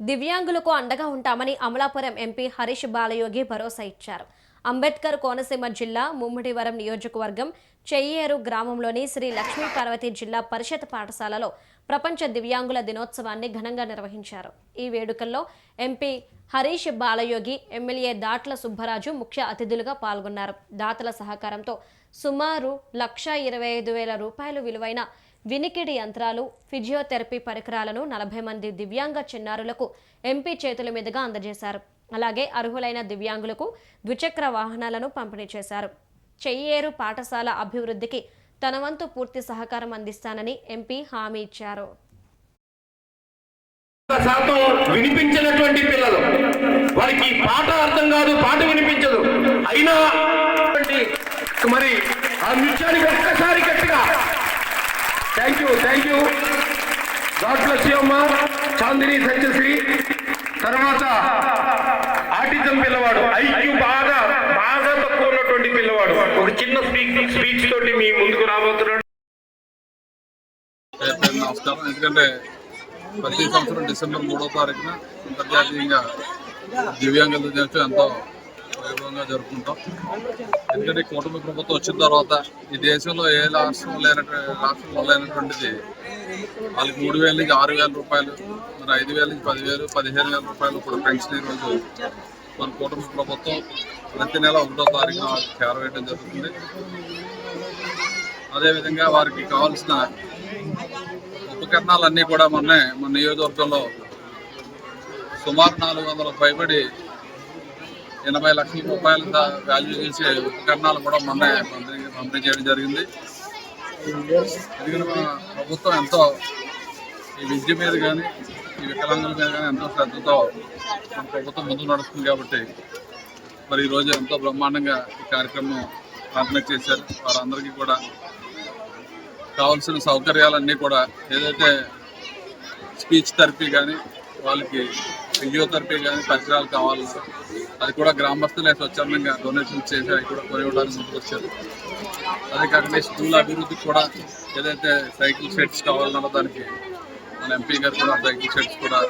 దివ్యాంగులకు అండగా ఉంటామని అమలాపురం ఎంపీ హరీష్ బాలయోగి భరోసా ఇచ్చారు. అంబేద్కర్ కోనసీమ జిల్లా ముమ్మడివరం నియోజకవర్గం చెయ్యేరు గ్రామంలోని శ్రీ లక్ష్మీ పార్వతి జిల్లా పరిషత్ పాఠశాలలో ప్రపంచ దివ్యాంగుల దినోత్సవాన్ని ఘనంగా నిర్వహించారు. ఈ వేడుకల్లో ఎంపీ హరీష్ బాలయోగి ఎమ్మెల్యే దాట్ల సుబ్బరాజు ముఖ్య అతిథులుగా పాల్గొన్నారు. దాతల సహకారంతో సుమారు లక్ష ఇరవై ఐదు వేల రూపాయలు విలువైన వినికిడి యంత్రాలు ఫిజియోథెరపీ పరికరాలను నలభై మంది దివ్యాంగ చిన్నారులకు ఎంపీ చేతుల మీదుగా అందజేశారు. అలాగే అర్హులైన దివ్యాంగులకు ద్విచక్ర వాహనాలను పంపిణీ చేశారు. చెయ్యేరు పాఠశాల అభివృద్ధికి తన వంతు పూర్తి సహకారం అందిస్తానని ఎంపీ హామీ ఇచ్చారు. శాతం వినిపించినటువంటి పిల్లలు. వారికి పాట అర్థం కాదు పాట వినిపించదు. అయినా మరి ఆ నృత్యానికి ఒక్కసారి thank you thank you God bless you అమ్మ. చాందిని సత్యశ్రీ తర్వాత ఆటిజం పిల్లవాడు ఐక్యూ బాగా బాగా తక్కువ ఉన్నటువంటి పిల్లవాడు. ఒక చిన్న స్పీచ్ స్పీచ్ తోటి మీ ముందుకు రాబోతున్నాడు. నమస్కారం ఎందుకంటే ప్రతి సంవత్సరం డిసెంబర్ మూడో తారీఖున అంతర్జాతీయంగా దివ్యాంగుల దినోత్సవం ఎంతో వైభవంగా జరుపుకుంటాం. ఎందుకంటే కూటమి ప్రభుత్వం వచ్చిన తర్వాత ఈ దేశంలో ఏ రాష్ట్రం లేనటువంటి రాష్ట్రంలో లేనటువంటిది వాళ్ళకి మూడు వేల నుంచి ఆరు వేల రూపాయలు మరి ఐదు వేల నుంచి పదివేలు పదిహేను వేల రూపాయలు కూడా పెన్షన్ ఈరోజు మన కూటమి ప్రభుత్వం ప్రతి నెల ఒకటో తారీఖున చేరవేయడం జరుగుతుంది. అదేవిధంగా వారికి కావాల్సిన ఉపకరణాలన్నీ కూడా మొన్నే మన నియోజకవర్గంలో సుమారు నాలుగు వందల పైబడి ఎనభై లక్షల రూపాయల వాల్యూ చేసే ఉపకరణాలు కూడా మొన్న పంపిణీ చేయడం జరిగింది. ఎందుకంటే మన ప్రభుత్వం ఎంతో ఈ విద్య మీద కానీ ఈ వికలాంగుల మీద కానీ ఎంతో శ్రద్ధతో మన ప్రభుత్వం ముందుకు నడుస్తుంది కాబట్టి మరి ఈరోజు ఎంతో బ్రహ్మాండంగా ఈ కార్యక్రమం ఆర్గనైజ్ చేశారు. వారందరికీ కూడా కావాల్సిన సౌకర్యాలన్నీ కూడా ఏదైతే స్పీచ్ థెరపీ కానీ వాళ్ళకి ఫిజియోథెరపీ కానీ పరిసరాలు కావాలి. అది కూడా గ్రామస్తులే స్వచ్ఛందంగా డొనేషన్ చేసి అవి కూడా కొనివ్వడానికి ముందుకు వచ్చారు. అదే కాకుండా స్కూల్ అభివృద్ధికి కూడా ఏదైతే సైకిల్ షెడ్స్ కావాలన్న దానికి మన ఎంపీ గారు కూడా సైకిల్ షెడ్స్ కూడా